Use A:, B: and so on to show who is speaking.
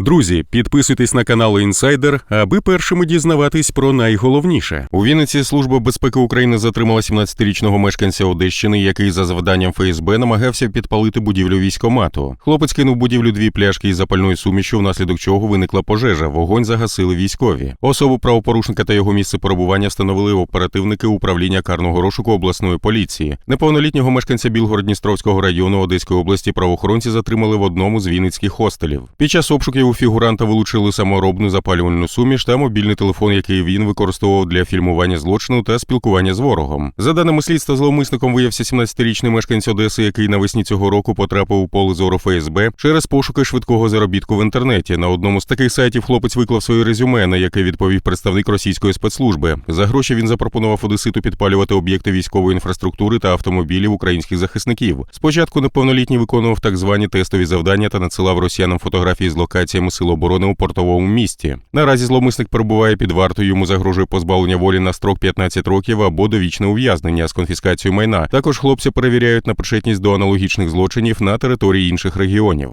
A: Друзі, підписуйтесь на канал Інсайдер, аби першими дізнаватись про найголовніше. У Вінниці Служба безпеки України затримала 17-річного мешканця Одещини, який за завданням ФСБ намагався підпалити будівлю військомату. Хлопець кинув будівлю дві пляшки із запальною сумішю, внаслідок чого виникла пожежа. Вогонь загасили військові. Особу правопорушника та його місце перебування встановили оперативники управління карного розшуку обласної поліції. Неповнолітнього мешканця Білгород-Дністровського району Одеської області правоохоронці затримали в одному з вінницьких хостелів. Під час обшуків у фігуранта вилучили саморобну запалювальну суміш та мобільний телефон, який він використовував для фільмування злочину та спілкування з ворогом. За даними слідства, зловмисником виявився 17-річний мешканець Одеси, який навесні цього року потрапив у поле зору ФСБ через пошуки швидкого заробітку в інтернеті. На одному з таких сайтів хлопець виклав своє резюме, на яке відповів представник російської спецслужби. За гроші він запропонував Одеситу підпалювати об'єкти військової інфраструктури та автомобілів українських захисників. Спочатку неповнолітній виконував так звані тестові завдання та надсилав росіянам фотографії з локаціями сил оборони у портовому місті. Наразі зловмисник перебуває під вартою. Йому загрожує позбавлення волі на строк 15 років або довічне ув'язнення з конфіскацією майна. Також хлопці перевіряють на причетність до аналогічних злочинів на території інших регіонів.